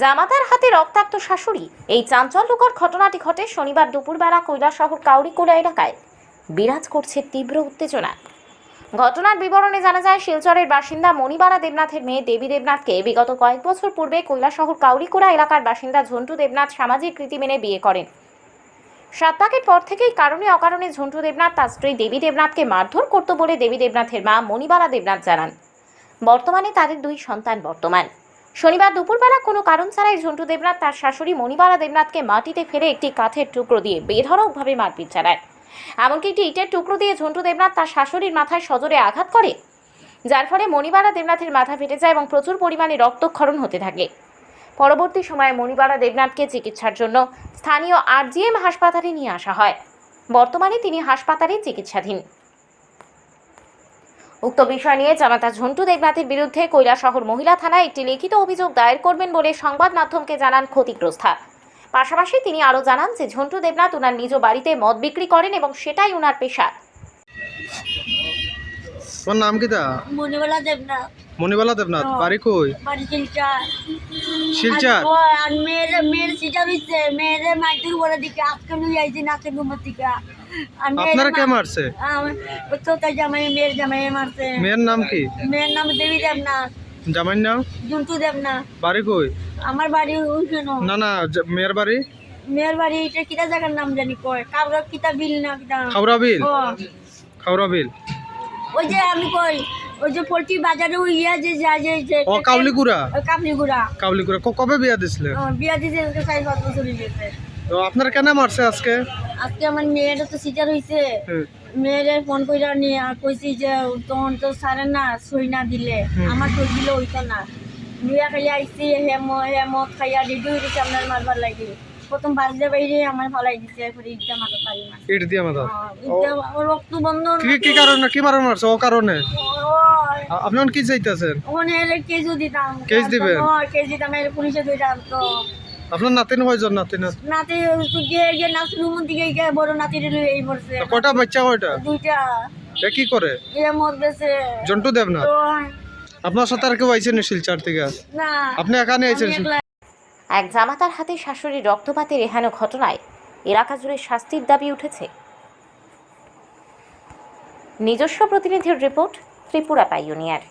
জামাতার হাতে রক্তাক্ত শাশুড়ি। এই চাঞ্চল্যকর ঘটনাটি ঘটে শনিবার দুপুরবেলা কৈলাসহর কাউরিকোলা এলাকায়। বিরাজ করছে তীব্র উত্তেজনা। ঘটনার বিবরণে জানা যায়, শিলচরের বাসিন্দা মণিবালা দেবনাথের মেয়ে দেবী দেবনাথকে বিগত কয়েক বছর পূর্বে কৈলাসহর কাউরিকোলা এলাকার বাসিন্দা ঝন্টু দেবনাথ সামাজিক রীতি মেনে বিয়ে করেন। সাত পাকের পর থেকেই কারণে অকারণে ঝন্টু দেবনাথ তার স্ত্রী দেবী দেবনাথকে মারধর করত বলে দেবী দেবনাথের মা মণিবালা দেবনাথ জানান। বর্তমানে তাদের দুই সন্তান বর্তমান। শনিবার দুপুরবেলা কোনো কারণ ছাড়াই ঝন্টু দেবনাথ তার শাশুড়ি মণিবালা দেবনাথকে মাটিতে ফেলে একটি কাঠের টুকরো দিয়ে বেধড়কভাবে মারপিট চালায়। এমনকি একটি ইটের টুকরো দিয়ে ঝন্টু দেবনাথ তার শাশুড়ির মাথায় সজোরে আঘাত করে, যার ফলে মণিবালা দেবনাথের মাথা ফেটে যায় এবং প্রচুর পরিমাণে রক্তক্ষরণ হতে থাকে। পরবর্তী সময়ে মণিবালা দেবনাথকে চিকিৎসার জন্য স্থানীয় আরজিএম হাসপাতালে নিয়ে আসা হয়। বর্তমানে তিনি হাসপাতালে চিকিৎসাধীন। উক্ত বিষয় নিয়ে জামাতা ঝন্টু দেবনাথের বিরুদ্ধে কৈলাসহর মহিলা থানায় একটি লিখিত অভিযোগ দায়ের করবেন বলে সংবাদ মাধ্যমকে জানান ক্ষতিগ্রস্তা। পাশাপাশি তিনি আরও জানান যে ঝন্টু দেবনাথ ওনার নিজ বাড়িতে মদ বিক্রি করেন এবং সেটাই ওনার পেশা। তোমার নাম কি তা? মনিবেলা দেবনা মণিবালা দেবনাথ। হ্যাঁ। বাড়ি কই? বাড়ি শিলচর। শিলচর? আর ও, আর মেয়ের মেয়ের সিটা হইছে মেয়ের মাইকের উপরে দিকে আজকে লুই আইছি নাচের রুমের দিকে। আপনারা কে মারছে? জামাই মেয়ের জামাই মারছে। মেয়ের নাম কি? মেয়ের নাম দেবী নাম? জুন্টু দেবনা বাড়ি কই? আমার বাড়ি না না মেয়ের বাড়ি? মেয়ের বাড়ি এটা কিটা জায়গার নাম জানি কয়? কাবরা কিতা বিল না কিতা? খাওড়া বিল? খাওড়া বিল? ওই যে আমি কই ওই যে পোল্ট্রি বাজারে ওই ইয়া যে যে যে ও কাউলিকুড়া ওই কাপড়িগুড়া কাউলিকুড়া ক- কবে বিয়া দিছিলে? বিয়া দিতে চার পাঁচ বছর হয়ে গেছে। তো আপনার কেন মারছে আজকে? আজকে আমার মেয়েটা তো সিজার হয়েছে। মেয়েরে ফোন করে নিয়ে আর কইছি যে তখন তো সারে না সই না দিলে। আমার সই দিলে হইতো না। লুয়া খাইয়া আইসি হেম হেম খাইয়া রেডি হয়ে গেছে আপনার মারবার লাগি। প্রথম বাজলে বাইরে আমার ফালাই দিছে এরপরে ইটা মারতে পারি না। ইট দিয়ে মাথা রক্ত বন্ধ কি কি কারণে কি কারণে মারছে? ও কারণে? আপনি কি চাইতেছেন? ওখানে কেজও দিতাম। কেস দিবেন? হ্যাঁ, কেস দিতাম এর পুলিশে দিতাম তো। আপনার নাতিন কয়জন নাতিন নাতি গিয়ে গিয়ে নাচ রুমের দিকে গিয়ে বড় নাতির এই পড়ছে। কয়টা বাচ্চা কয়টা দুইটা। এ কি করে? এ মদ গেছে জন্টু দেবনাথ? তো আপনার সাথে আর কেউ আইছেন শিলচার থেকে? না। আপনি এখানে আইছেন এক জামাতার হাতে শাশুড়ির রক্তপাতের এহেন ঘটনায় এলাকা জুড়ে শাস্তির দাবি উঠেছে। নিজস্ব প্রতিনিধির রিপোর্ট ত্রিপুরা পাইওনিয়ার।